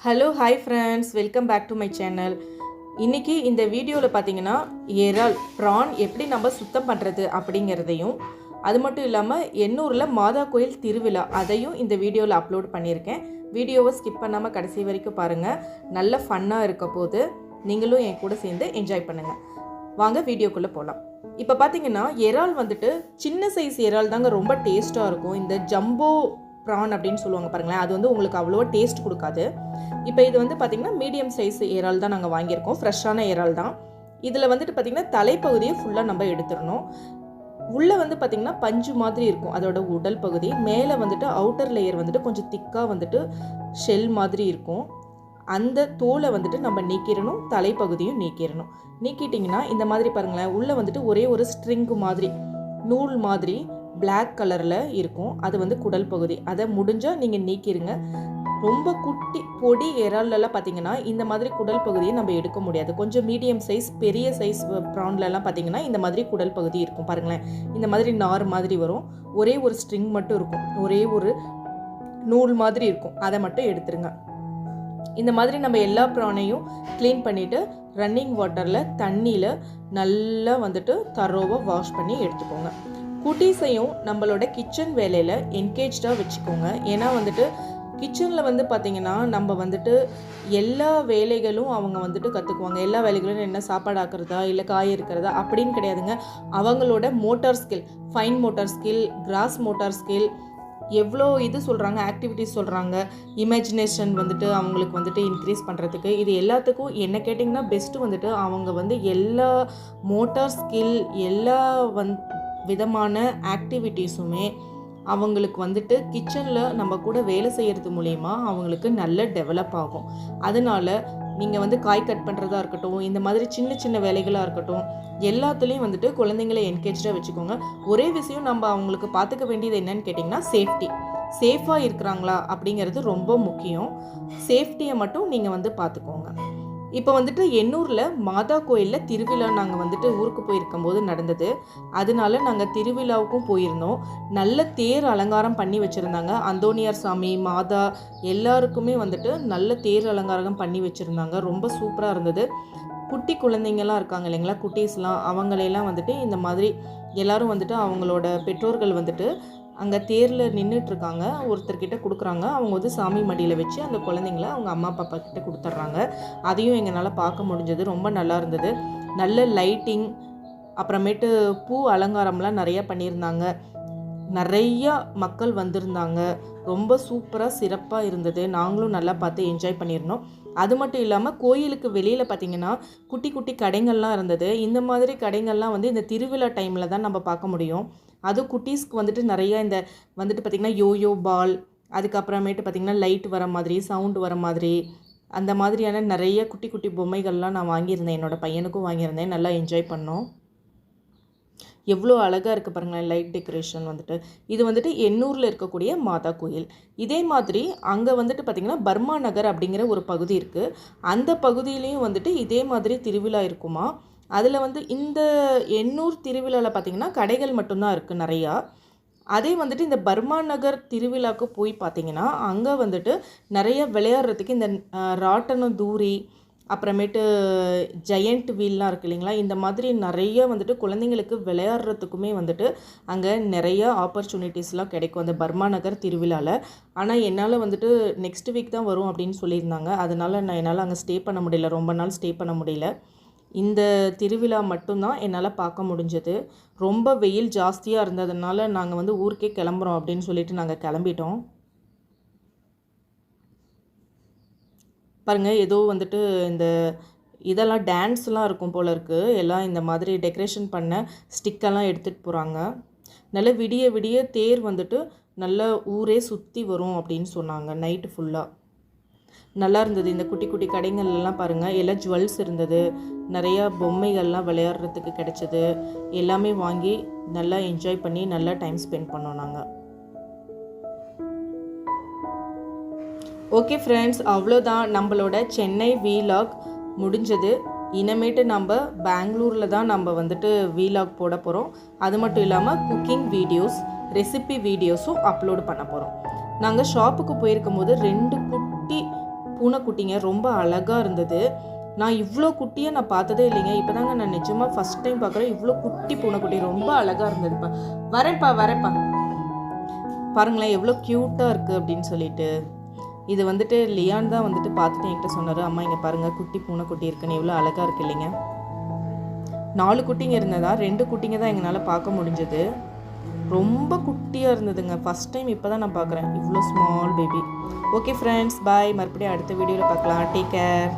Hello hi friends welcome back to my channel இன்றைக்கி இந்த வீடியோவில் பார்த்தீங்கன்னா இறால் ப்ரான் எப்படி நம்ம சுத்தம் பண்ணுறது அப்படிங்கிறதையும் அது மட்டும் இல்லாமல் எண்ணூரில் மாதா கோயில் திருவிழா அதையும் இந்த வீடியோவில் அப்லோட் பண்ணியிருக்கேன். வீடியோவை ஸ்கிப் பண்ணாமல் கடைசி வரைக்கும் பாருங்கள் நல்ல ஃபன்னாக இருக்க போது நீங்களும் என் கூட சேர்ந்து என்ஜாய் பண்ணுங்கள் வாங்க வீடியோக்குள்ளே போகலாம் இப்போ பார்த்தீங்கன்னா இறால் வந்துட்டு சின்ன சைஸ் இறால் தாங்க ரொம்ப டேஸ்ட்டாக இருக்கும். இந்த ஜம்போ ப்ரான் அப்படின்னு சொல்லுவாங்க பாருங்களேன் அது வந்து உங்களுக்கு அவ்வளோ டேஸ்ட் கொடுக்காது. இப்போ இது வந்து பார்த்திங்கன்னா மீடியம் சைஸ் இறால் தான் நாங்கள் வாங்கியிருக்கோம். ஃப்ரெஷ்ஷான இறால் தான். இதில் வந்துட்டு பார்த்திங்கன்னா தலைப்பகுதியை ஃபுல்லாக நம்ம எடுத்துடணும். உள்ளே வந்து பார்த்திங்கன்னா பஞ்சு மாதிரி இருக்கும். அதோட உடல் பகுதி. மேலே வந்துட்டு அவுட்டர் லேயர் வந்துட்டு கொஞ்சம் திக்காக வந்துட்டு ஷெல் மாதிரி இருக்கும். அந்த தோலை வந்துட்டு நம்ம நீக்கிடணும். தலைப்பகுதியும் நீக்கிடணும். நீக்கிட்டிங்கன்னா இந்த மாதிரி பாருங்களேன் உள்ளே வந்துட்டு ஒரே ஒரு ஸ்ட்ரிங்கு மாதிரி நூல் மாதிரி பிளாக் கலரில் இருக்கும். அது வந்து குடல் பகுதி. அதை முடிஞ்சால் நீங்கள் நீக்கிடுங்க ரொம்ப குட்டி பொடி இறால்லலாம் பார்த்தீங்கன்னா இந்த மாதிரி குடல் பகுதியை நம்ம எடுக்க முடியாது. கொஞ்சம் மீடியம் சைஸ் பெரிய சைஸ் ப்ரான்லலாம் பார்த்தீங்கன்னா இந்த மாதிரி குடல் பகுதி இருக்கும். பாருங்களேன். இந்த மாதிரி நார் மாதிரி வரும். ஒரே ஒரு ஸ்ட்ரிங் மட்டும் இருக்கும். ஒரே ஒரு நூல் மாதிரி இருக்கும். அதை மட்டும் எடுத்துருங்க. இந்த மாதிரி நம்ம எல்லா ப்ரானையும் க்ளீன் பண்ணிவிட்டு ரன்னிங் வாட்டரில் தண்ணியில் நல்லா வந்துட்டு தரோவாக வாஷ் பண்ணி எடுத்துக்கோங்க. குட்டீஸையும் நம்மளோட கிச்சன் வேலையில் என்கேஜ்டாக வச்சுக்கோங்க. ஏன்னா வந்துட்டு கிச்சனில் வந்து பார்த்திங்கன்னா நம்ம வந்துட்டு எல்லா வேலைகளும் அவங்க வந்துட்டு கற்றுக்குவாங்க எல்லா வேலைகளும் என்ன சாப்பாடு ஆக்குறதா இல்லை காய் இருக்கிறதா அப்படின்னு கிடையாதுங்க. அவங்களோட motor skill fine motor skill gross motor skill எவ்வளோ இது சொல்கிறாங்க ஆக்டிவிட்டிஸ் சொல்கிறாங்க இமேஜினேஷன் வந்துட்டு அவங்களுக்கு வந்துட்டு இன்க்ரீஸ் பண்ணுறதுக்கு இது எல்லாத்துக்கும் என்ன கேட்டிங்கன்னா பெஸ்ட்டு வந்துட்டு அவங்க வந்து எல்லா மோட்டார் ஸ்கில் எல்லா வந் விதமான ஆக்டிவிட்டீஸுமே அவங்களுக்கு வந்துட்டு கிச்சனில் நம்ம கூட வேலை செய்கிறது மூலயமா அவங்களுக்கு நல்ல டெவலப் ஆகும். அதனால நீங்கள் வந்து காய் கட் பண்ணுறதா இருக்கட்டும் இந்த மாதிரி சின்ன சின்ன வேலைகளாக இருக்கட்டும் எல்லாத்துலேயும் வந்துட்டு குழந்தைங்களை என்கேஜாக வச்சுக்கோங்க. ஒரே விஷயம் நம்ம அவங்களுக்கு பார்த்துக்க வேண்டியது என்னன்னு கேட்டிங்கன்னா சேஃப்டி சேஃபாக இருக்கிறாங்களா அப்படிங்கிறது ரொம்ப முக்கியம். சேஃப்டியை மட்டும் நீங்கள் வந்து பார்த்துக்கோங்க இப்போ வந்துட்டு எண்ணூரில் மாதா கோயிலில் திருவிழா நாங்கள் வந்துட்டு ஊருக்கு போயிருக்கும்போது நடந்தது. அதனால நாங்கள் திருவிழாவுக்கும் போயிருந்தோம். நல்ல தேர் அலங்காரம் பண்ணி வச்சுருந்தாங்க. அந்தோனியார் சாமி மாதா எல்லாருக்குமே வந்துட்டு நல்ல தேர் அலங்காரம் பண்ணி வச்சுருந்தாங்க. ரொம்ப சூப்பராக இருந்தது. குட்டி குழந்தைங்கள்லாம் இருக்காங்க இல்லைங்களா? குட்டீஸ்லாம் அவங்களையெல்லாம் வந்துட்டு இந்த மாதிரி எல்லாரும் வந்துட்டு அவங்களோட பெற்றோர்கள் வந்துட்டு அங்கே தேரில் நின்றுட்டுருக்காங்க ஒருத்தர்கிட்ட கொடுக்குறாங்க. அவங்க வந்து சாமி மடியில் வச்சு அந்த குழந்தைங்கள அவங்க அம்மா அப்பா கிட்ட கொடுத்துட்றாங்க அதையும் எங்களால் பார்க்க முடிஞ்சது. ரொம்ப நல்லா இருந்தது. நல்ல லைட்டிங் அப்புறமேட்டு பூ அலங்காரம்லாம் நிறையா பண்ணியிருந்தாங்க. நிறையா மக்கள் வந்திருந்தாங்க. ரொம்ப சூப்பராக சிறப்பாக இருந்தது. நாங்களும் நல்லா பார்த்து என்ஜாய் பண்ணியிருந்தோம். அது மட்டும் இல்லாமல் கோயிலுக்கு வெளியில் பார்த்திங்கன்னா குட்டி குட்டி கடைங்கள்லாம் இருந்தது. இந்த மாதிரி கடைங்கள்லாம் வந்து இந்த திருவிழா டைமில் தான் நம்ம பார்க்க முடியும். அதுவும் குட்டீஸ்க்கு வந்துட்டு நிறைய இந்த வந்துட்டு பார்த்திங்கன்னா யோயோ பால் அதுக்கப்புறமேட்டு பார்த்திங்கன்னா லைட் வர மாதிரி சவுண்ட் வர மாதிரி அந்த மாதிரியான நிறைய குட்டி குட்டி பொம்மைகள்லாம் நான் வாங்கியிருந்தேன். என்னோடய பையனுக்கும் வாங்கியிருந்தேன். நல்லா என்ஜாய் பண்ணோம். எவ்வளோ அழகாக இருக்குது பாருங்களேன் லைட் டெக்கரேஷன் வந்துட்டு. இது வந்துட்டு எண்ணூரில் இருக்கக்கூடிய மாதா கோயில். இதே மாதிரி அங்கே வந்துட்டு பார்த்திங்கன்னா பர்மா நகர் அப்படிங்கிற ஒரு பகுதி இருக்குது அந்த பகுதியிலையும் வந்துட்டு இதே மாதிரி திருவிழா இருக்குமா? அதில் வந்து இந்த எண்ணூர் திருவிழாவில் பார்த்திங்கன்னா கடைகள் மட்டும்தான் இருக்குது நிறையா. அதே வந்துட்டு இந்த பர்மா நகர் திருவிழாவுக்கு போய் பார்த்தீங்கன்னா அங்கே வந்துட்டு நிறைய விளையாடுறதுக்கு இந்த ராட்டனம் தூரி அப்புறமேட்டு ஜெயண்ட் வீல்லாம் இருக்கு இல்லைங்களா? இந்த மாதிரி நிறைய வந்துட்டு குழந்தைங்களுக்கு விளையாடுறதுக்குமே வந்துட்டு அங்கே நிறைய ஆப்பர்ச்சுனிட்டிஸ்லாம் கிடைக்கும் அந்த பர்மா நகர் திருவிழாவில் ஆனால் என்னால் வந்துட்டு நெக்ஸ்ட் வீக் தான் வரும் அப்படின்னு சொல்லியிருந்தாங்க. அதனால் நான் என்னால் அங்கே ஸ்டே பண்ண முடியல. ரொம்ப நாள் ஸ்டே பண்ண முடியல. இந்த திருவிழா மட்டும்தான் என்னால் பார்க்க முடிஞ்சது. ரொம்ப வெயில் ஜாஸ்தியாக இருந்ததுனால நாங்கள் வந்து ஊருக்கே கிளம்புறோம் அப்படின்னு சொல்லிட்டு நாங்கள் கிளம்பிட்டோம். பாருங்கள் ஏதோ வந்துட்டு இந்த இதெல்லாம் டான்ஸ்லாம் இருக்கும் போல் இருக்குது எல்லாம் இந்த மாதிரி டெக்கரேஷன் பண்ண ஸ்டிக்கெல்லாம் எடுத்துகிட்டு போகிறாங்க நல்ல விடிய விடிய தேர் வந்துட்டு நல்ல ஊரே சுற்றி வரும் அப்படின்னு சொன்னாங்க நைட்டு ஃபுல்லாக நல்லா இருந்தது. இந்த குட்டி குட்டி கடைங்கள்லாம் பாருங்கள் எல்லாம் ஜுவல்ஸ் இருந்தது. நிறையா பொம்மைகள்லாம் விளையாடுறதுக்கு கிடச்சிது. எல்லாமே வாங்கி நல்லா என்ஜாய் பண்ணி நல்லா டைம் ஸ்பெண்ட் பண்ணோம் நாங்கள் ஓகே ஃப்ரெண்ட்ஸ் அவ்வளோதான். நம்மளோட சென்னை வீலாக் முடிஞ்சது. இனிமேட்டு நம்ம பெங்களூரில் தான் நம்ம வந்துட்டு வீலாக் போட போகிறோம் அது மட்டும் இல்லாமல் குக்கிங் வீடியோஸ் ரெசிபி வீடியோஸும் அப்லோடு பண்ண போகிறோம் நாங்கள் ஷாப்புக்கு போயிருக்கும் போது ரெண்டு குட்டி பூனைக்குட்டிங்க ரொம்ப அழகாக இருந்தது. நான் இவ்வளோ குட்டியை நான் பார்த்ததே இல்லைங்க. இப்போ தாங்க நான் நிஜமாக ஃபஸ்ட் டைம் பார்க்குறேன். இவ்வளோ குட்டி பூனைக்குட்டி ரொம்ப அழகாக இருந்ததுப்பா. வரேன்ப்பா வரேன்ப்பா. பாருங்களேன் எவ்வளோ க்யூட்டாக இருக்குது அப்படின்னு சொல்லிட்டு. இது வந்துட்டு லியான் தான் வந்துட்டு பார்த்துட்டு என்கிட்ட சொன்னார். அம்மா இங்கே பாருங்கள் குட்டி பூனைக்குட்டி இருக்குன்னு எவ்வளோ அழகாக இருக்கு இல்லைங்க. நாலு குட்டிங்க இருந்ததா? ரெண்டு குட்டிங்க தான் எங்களால் பார்க்க முடிஞ்சது. ரொம்ப குட்டியாக இருந்ததுங்க. ஃபஸ்ட் டைம் இப்போ தான் நான் பார்க்குறேன் இவ்வளோ small baby okay friends bye மறுபடியும் அடுத்த வீடியோவில் பார்க்கலாம் டேக் கேர்